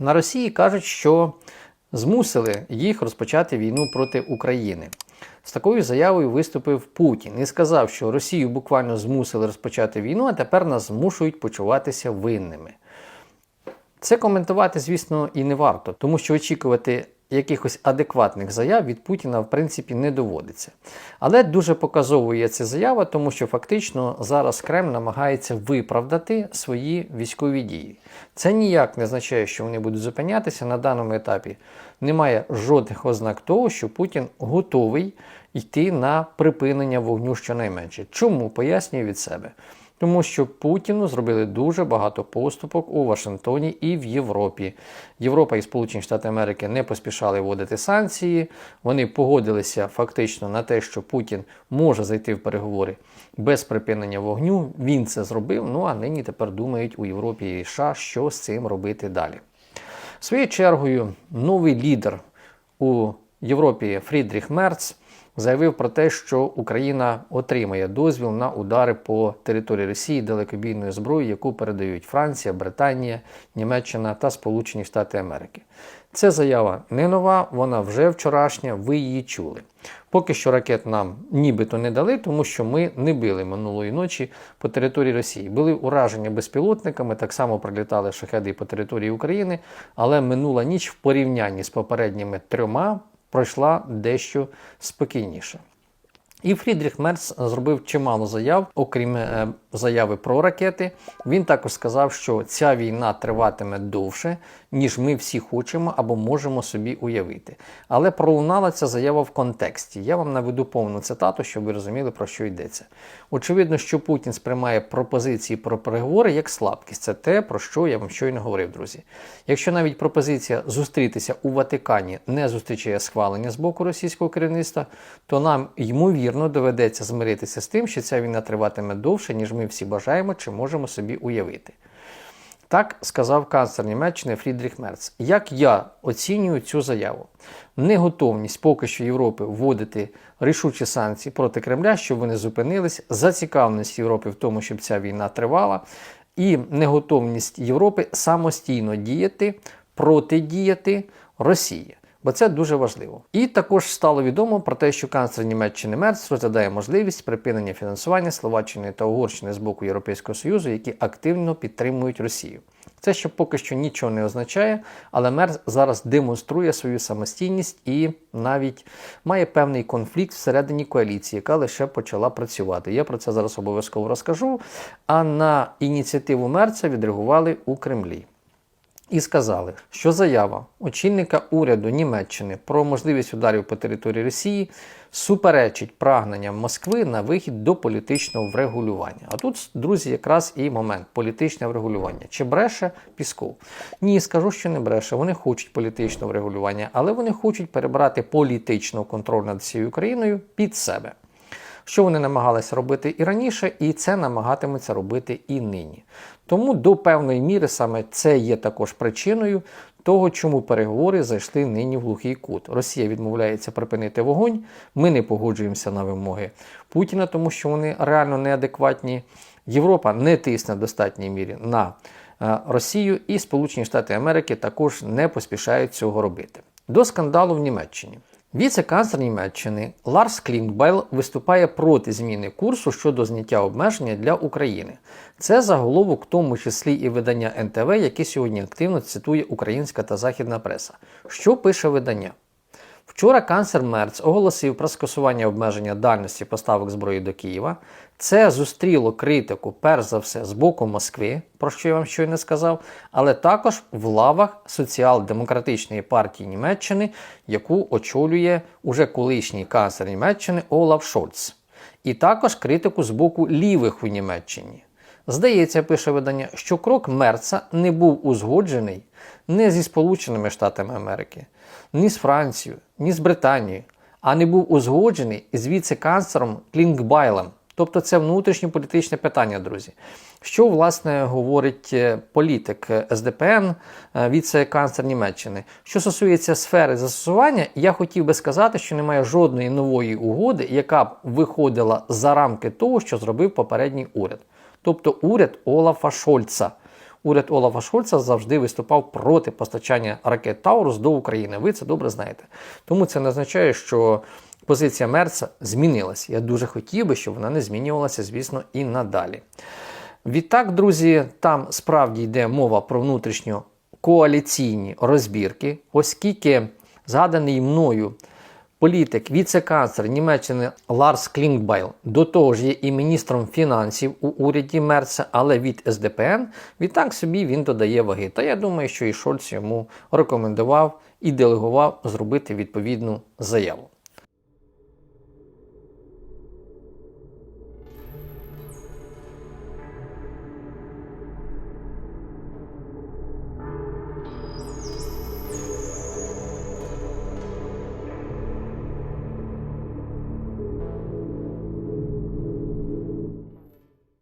На Росії кажуть, що змусили їх розпочати війну проти України. З такою заявою виступив Путін і сказав, що Росію буквально змусили розпочати війну, а тепер нас змушують почуватися винними. Це коментувати, звісно, і не варто, тому що очікувати якихось адекватних заяв від Путіна, в принципі, не доводиться. Але дуже показовує ця заява, тому що фактично зараз Кремль намагається виправдати свої військові дії. Це ніяк не означає, що вони будуть зупинятися на даному етапі. Немає жодних ознак того, що Путін готовий йти на припинення вогню щонайменше. Чому пояснюю від себе? Тому що Путіну зробили дуже багато поступок у Вашингтоні і в Європі. Європа і Сполучені Штати Америки не поспішали вводити санкції. Вони погодилися фактично на те, що Путін може зайти в переговори без припинення вогню. Він це зробив. Ну а нині тепер думають у Європі і США, що з цим робити далі. Своєю чергою, новий лідер у Європі Фрідріх Мерц заявив про те, що Україна отримає дозвіл на удари по території Росії далекобійною зброєю, яку передають Франція, Британія, Німеччина та Сполучені Штати Америки. Це заява не нова, вона вже вчорашня, ви її чули. Поки що ракет нам нібито не дали, тому що ми не били минулої ночі по території Росії. Були ураження безпілотниками, так само прилітали шахеди по території України, але минула ніч в порівнянні з попередніми трьома пройшла дещо спокійніше. І Фрідріх Мерц зробив чимало заяв, окрім е, заяви про ракети. Він також сказав, що ця війна триватиме довше, ніж ми всі хочемо або можемо собі уявити. Але пролунала ця заява в контексті. Я вам наведу повну цитату, щоб ви розуміли, про що йдеться. Очевидно, що Путін сприймає пропозиції про переговори як слабкість. Це те, про що я вам щойно говорив, друзі. Якщо навіть пропозиція зустрітися у Ватикані не зустрічає схвалення з боку російського керівництва, то нам ймовірно доведеться змиритися з тим, що ця війна триватиме довше, ніж ми всі бажаємо чи можемо собі уявити. Так сказав канцлер Німеччини Фрідріх Мерц. Як я оцінюю цю заяву? Неготовність поки що Європи вводити рішучі санкції проти Кремля, щоб вони зупинились, зацікавленість Європи в тому, щоб ця війна тривала, і неготовність Європи самостійно діяти, протидіяти Росії. Бо це дуже важливо. І також стало відомо про те, що канцлер Німеччини Мерц розглядає можливість припинення фінансування Словаччини та Угорщини з боку Європейського Союзу, які активно підтримують Росію. Це ще поки що нічого не означає, але Мерц зараз демонструє свою самостійність і навіть має певний конфлікт всередині коаліції, яка лише почала працювати. Я про це зараз обов'язково розкажу. А на ініціативу Мерца відреагували у Кремлі і сказали, що заява очільника уряду Німеччини про можливість ударів по території Росії суперечить прагненням Москви на вихід до політичного врегулювання. А тут, друзі, якраз і момент політичне врегулювання. Чи бреше Пісков? Ні, скажу, що не бреше. Вони хочуть політичного врегулювання, але вони хочуть перебрати політичний контроль над всією Україною під себе. Що вони намагалися робити і раніше, і це намагатимуться робити і нині. Тому до певної міри саме це є також причиною того, чому переговори зайшли нині в глухий кут. Росія відмовляється припинити вогонь. Ми не погоджуємося на вимоги Путіна, тому що вони реально неадекватні. Європа не тисне в достатній мірі на е, Росію, і Сполучені Штати Америки також не поспішають цього робити. До скандалу в Німеччині. Віце-канцлер Німеччини Ларс Клінкбайл виступає проти зміни курсу щодо зняття обмеження для України. Це заголовок, в тому числі і видання НТВ, яке сьогодні активно цитує українська та західна преса. Що пише видання? Вчора канцлер Мерц оголосив про скасування обмеження дальності поставок зброї до Києва. Це зустріло критику, перш за все, з боку Москви, про що я вам щойно сказав, але також в лавах Соціал-демократичної партії Німеччини, яку очолює уже колишній канцлер Німеччини Олаф Шольц. І також критику з боку лівих у Німеччині. Здається, пише видання, що крок Мерца не був узгоджений не зі Сполученими Штатами Америки, ні з Францією, ні з Британією, а не був узгоджений із віце-канцлером Клінгбайлем. Тобто це внутрішньополітичне питання, друзі. Що, власне, говорить е, політик СДПН, е, віце-канцлер Німеччини? Що стосується сфери застосування, я хотів би сказати, що немає жодної нової угоди, яка б виходила за рамки того, що зробив попередній уряд. Тобто уряд Олафа Шольца. уряд Олафа Шольца завжди виступав проти постачання ракет Таурус до України. Ви це добре знаєте. Тому це не означає, що позиція Мерца змінилася. Я дуже хотів би, щоб вона не змінювалася, звісно, і надалі. Відтак, друзі, там справді йде мова про внутрішньо коаліційні розбірки, оскільки згаданий мною політик, віце-канцлер Німеччини Ларс Клінкбайл до того ж є і міністром фінансів у уряді Мерца, але від СДПН. Відтак собі він додає ваги. Та я думаю, що і Шольц йому рекомендував і делегував зробити відповідну заяву.